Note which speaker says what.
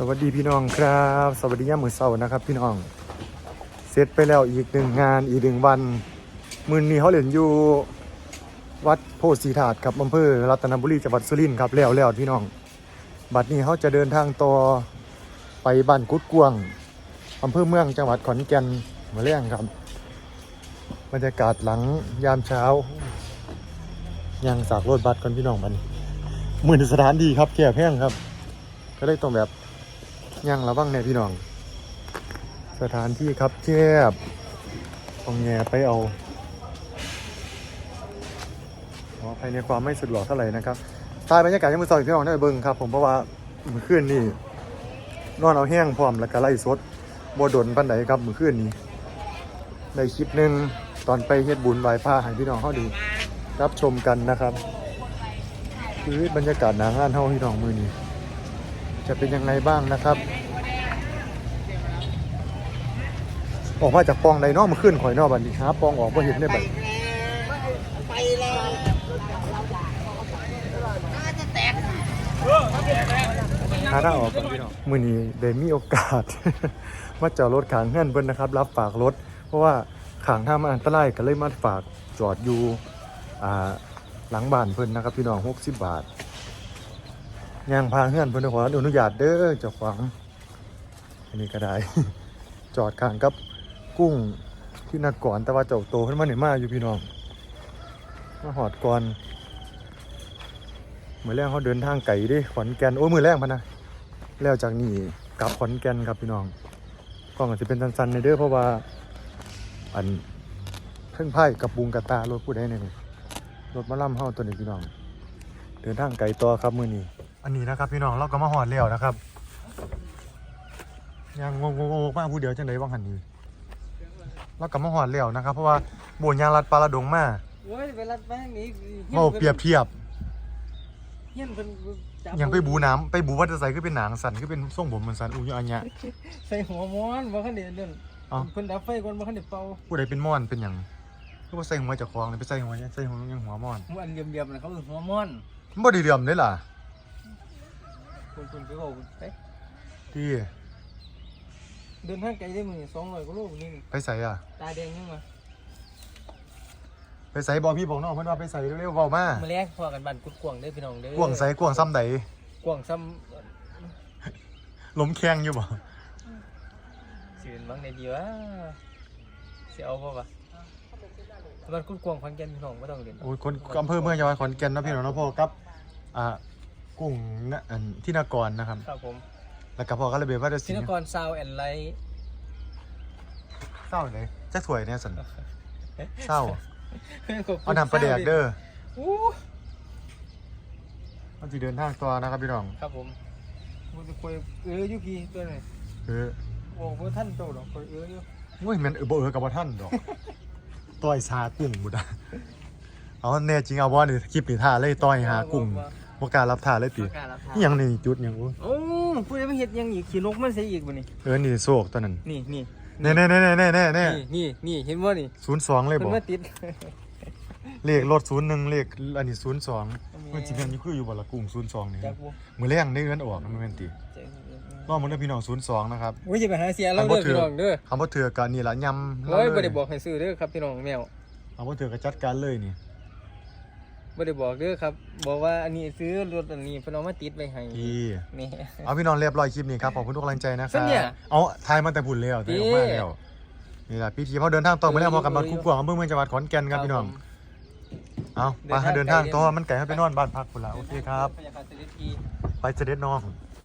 Speaker 1: สวัสดีพี่น้องครับ สวัสดีย่ามมือเสานะครับ พี่น้อง เสร็จไปแล้วอีกหนึ่งงานอีกหนึ่งวันมือนี้เขาเล่นอยู่วัดโพธิ์ศรีถาดครับอำเภอรัตนบุรีจังหวัดสุรินทร์ครับแล้วแล้วพี่น้อง บัดนี้เขาจะเดินทางต่อไปบ้านกุดกวงอำเภอเมืองจังหวัดขอนแก่นมาเรื่องครับบรรยากาศหลังยามเช้า ยังสากรถบัสก่อนพี่น้องมันมื่อสถานดีครับแก่แพงครับ ก็เลยต้องแบบ ย่างระวังเนี่ยพี่น้อง สถานที่ครับแคบต้องแง่ไปเอาขอภายในความไม่สะดวกเท่าไหร่นะครับตายบรรยากาศยังมือซอยพี่น้องได้เบิ่งครับผมเพราะว่ามือคืนนี่นอนเอาแห้งพร้อมแล้วก็ไล่สดบวดนปันไหนครับมือคืนนี้ในคลิปหนึ่งตอนไปเฮ็ดบุญไหว้พระให้พี่น้องเขาดูรับชมกันนะครับ คือบรรยากาศหนางานเฮาพี่น้องมือนี้ จะเป็นยังไงบ้างนะครับ ออกมาจากปองใดนอกมาขึ้นข่อยนอกบัดนี้หาปองออกมาเห็นได้บัด
Speaker 2: ไปแล้ว
Speaker 1: หาทางออกก่อนพี่น้องมื้อนี้ได้มีโอกาส มาจอดรถขางเงื่อนเพิ่นนะครับ รับฝากรถ เพราะว่าขางทางมันอันตรายก็เลยมาฝากจอดอยู่หลังบ้านเพิ่นนะครับพี่น้อง60บาท ย่างพาเงื่อนเพิ่นขออนุญาตเด้อเจ้าของอันนี้ก็ได้ จอดข้างกับกุ้งที่นักก่อนแต่ว่าเจ้าโตขึ้นมาหน่อยมาอยู่พี่น้องมาหอดก่อนมือแรกเขาเดินทางไก่ดิขอนแก่นโอ้ยมือแรกพะนะแล้วจากนี่กลับขอนแก่นครับพี่น้องกล้องอาจจะเป็นสันๆในเด้อเพราะว่าอันเครื่องไพ่กับบุงกับตารถผู้ใดเนี่ยนี่รถมาล่ำเฮาตัวนี้พี่น้อง เดินทางไก่ต่อครับมือนี้ อันนี้นะครับพี่น้องเราก็มาหอดแล้วนะครับยังงงงๆมากผู้เดียวจังไดบ้างหันนี้เราก็มาหอดแล้วนะครับ เพราะว่าโบนยางรัดปลาระดงมา
Speaker 2: โอ้ยไปรัดแป้งนี้
Speaker 1: เมาเปรียบเทียบ
Speaker 2: เฮียนเพิ่นจับ
Speaker 1: ยังไปบูน้ำไปบูวัดจะใส่ก็เป็นหนังสันก็เป็นทรงผมเหมือนสันอุยอันเนี้ย
Speaker 2: ใส่หัวม้อนบ่คันได้เดิน
Speaker 1: เอ้า
Speaker 2: เพิ่นดับไฟก่อนบ่คันได้เป่า
Speaker 1: ผู้ใดเป็นม่อนเป็นหยังก็ว่าใส่หัวจากคลองเลยไปใส่หัวใส่หัวยังหัวม่อน
Speaker 2: หัวอันเหลี่ยมๆนั่นเขาหัวม้อน
Speaker 1: มันบ่ไดีเหลี่ยมได้ล่ะ
Speaker 2: คุณคุณไปบอกไป
Speaker 1: ที่
Speaker 2: เดินทางไกลได้มื้อ200กว่าโลนี่
Speaker 1: ไปใส่อะ
Speaker 2: ตาแดงยังมา
Speaker 1: ไปใส่บอกพี่บอกน้องเพื่อนว่าไปใส่เร็วๆเบามา
Speaker 2: มื้อแรกพอกันบ้านกุดกวางเด้อพี่น้องเด้อก
Speaker 1: วางใส่กวางซ้ำใด
Speaker 2: กวางซ้
Speaker 1: ล้มแข้งอยู่บ่ำ
Speaker 2: สิเป็นบางได้ดีวะสิเอาบ่วะบ้านกุดกวางขอนแก่นพี่น้องบ่ต้องเรียน
Speaker 1: โอ้ยคนอำเภอเมืองจังหวัดขอนแก่นเนาะพี่น้องเนาะพ่อกับอ่า กุ้งนะอันที่นากรนะครับ
Speaker 2: ครับผม
Speaker 1: แล้วก็พ่อก็ระเบียบว่าจะ
Speaker 2: ศิลปกรซาวแอนไลท์
Speaker 1: เศร้าเลยจักสวยเนี่ยสันเศร้าเอานำประเดียกเด้อ
Speaker 2: อู้
Speaker 1: มันจะเดินทางต่อนะครับพี่น้อง
Speaker 2: ครับผมมันจะคุยเอออยู่พี่ตัวไหน
Speaker 1: คือ
Speaker 2: โอ้โหท่านโตดอกคุยเอออยู่
Speaker 1: โอ้ยแมันเออบ่เออกับบ่ท่านดอกต่อยชากุ้งบุดาเอาแน่จริงเอาบ่นี่คลิปนี่ท่าเลยต่อยหากุ้ง บ่กล้ารับท่าเลยติ
Speaker 2: ประกาศรับทาน
Speaker 1: นี่หยังนี่จุดหยังโอ้ย
Speaker 2: โอ้ผู้ใดไม่เห็ดหยังอีกขี่นกมันใส่อีกบ่นี่
Speaker 1: เออนี่โศกตัวนั้น
Speaker 2: นี่นี่
Speaker 1: แน่แน่แน่แน่แน่แน่แน่
Speaker 2: นี่นี่นี่เห็นบ่นี่
Speaker 1: ศูนย์สองเลย
Speaker 2: เพิ่
Speaker 1: บ่
Speaker 2: นมาติด
Speaker 1: เลขรถศูนย์หนึ่งเลขอันนี้ศูนย์สองมันสิแม่นอยู่คืออยู่บ่ละกุ้งศูนย์สองนี่
Speaker 2: จักบ่
Speaker 1: มื้อแรงได้เงินออกมันแม่นติรอบมื้อนี้พี่น้องศูนย์สองนะครับ
Speaker 2: โอ้ยจะไปหาเสียเราเด้อพี่น้องเด้อ
Speaker 1: คำว่าเถื่อกันนี่ละยำ
Speaker 2: โอ้ยบ่ได้บอกให้ซื้อเด้อครับพี่น้องแมว
Speaker 1: คำว่าเถื่อก็จัดการเลยนี่
Speaker 2: บ่ได้บอกเด้อครับ บอกว่าอันนี้ซื้อรถอันนี้เพิ่นเอามาติดไว้ให้
Speaker 1: พี่
Speaker 2: นี่
Speaker 1: เอาพี่น้องเรียบร้อยคลิปนี้ครับขอบคุณทุกกำลังใจนะค
Speaker 2: สั
Speaker 1: รั
Speaker 2: ญ
Speaker 1: บ
Speaker 2: ญา
Speaker 1: เอาทายมาแต่บุญแล้วแต่ออกมาแล้วนี่แหละพี่ทีเขาเดินทางต่อมาแล้วมากับบ้านคุ้มกวางอำเภอเมืองจังหวัดขอนแก่นครับพี่น้อง
Speaker 2: ผม
Speaker 1: เอาไปให้เดินทางต่อมันไก่ให้ไปนอนบ้านพักคุณละโอเคครับ
Speaker 2: บรรยากาศเสด็จที
Speaker 1: ไปเสด็จน้อง